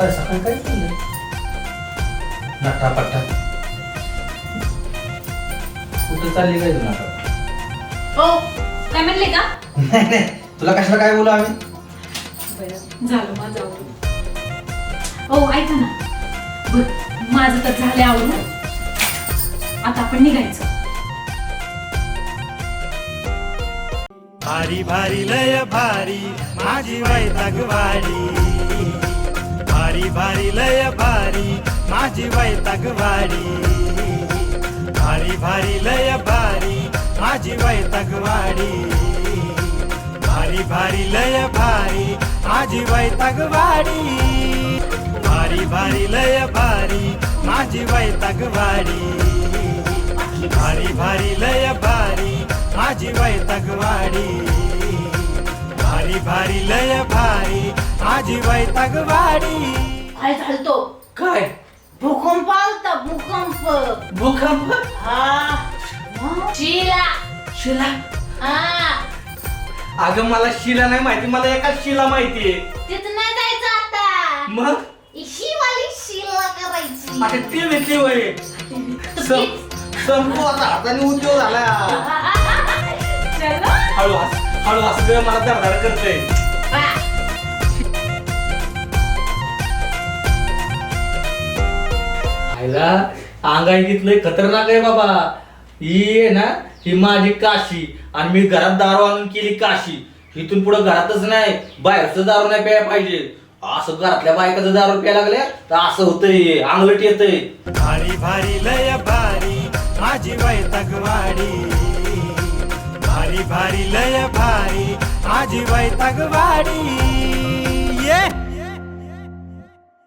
काय काय चाललंय नटापटा. कुठं चालली काय तू नाटा हो काय म्हणले का? नाही नाही. तुला कशाला काय बोलू आम्ही? बरं झालं माझं आवडून हो ऐका ना. बर माझं तर झालं आवडून आता आपण निघायचं. भारी भारी लय भारी माझी वैतागवाडी. भारी भारी, लय भारी, माझी वैतागवाडी भारी भारी, लय भारी, माझी वैतागवाडी भारी भारी, लय भारी, माझी वैतागवाडी भारी भारी, लय भारी, माझी वैतागवाडी भारी भारी, लय भारी, माझी वैतागवाडी भारी भारी, लय भारी, माझी वैतागवाडी काय चालतो? काय? भूकंप आलता भूकंप. भूकंप? हा. शिला. शिला? हा. अगं मला शिला नाही माहिती मला एका शिला माहितीये तिथं नाही जायचं आता. मग? ही वाली शिला करायची. आता ती सं- संपू आता हाताने उद्योग झाला. चला हळू हस हळू हस मला दरदार करते आईला अंगाई घेतलंय खतरनाक आहे बाबा. ही आहे ना ही माझी काशी. आणि मी घरात दारू आणून केली काशी. इथून पुढे घरातच नाही बाहेरचं दारू नाही प्यायला पाहिजे. असं घरातल्या बायकाचं दारू प्यायला लागल्या तर असं होतंय अंगलट येतंय. भारी भारी लय भारी माझी वाडी भारी भारी लय भारी माझी वाडी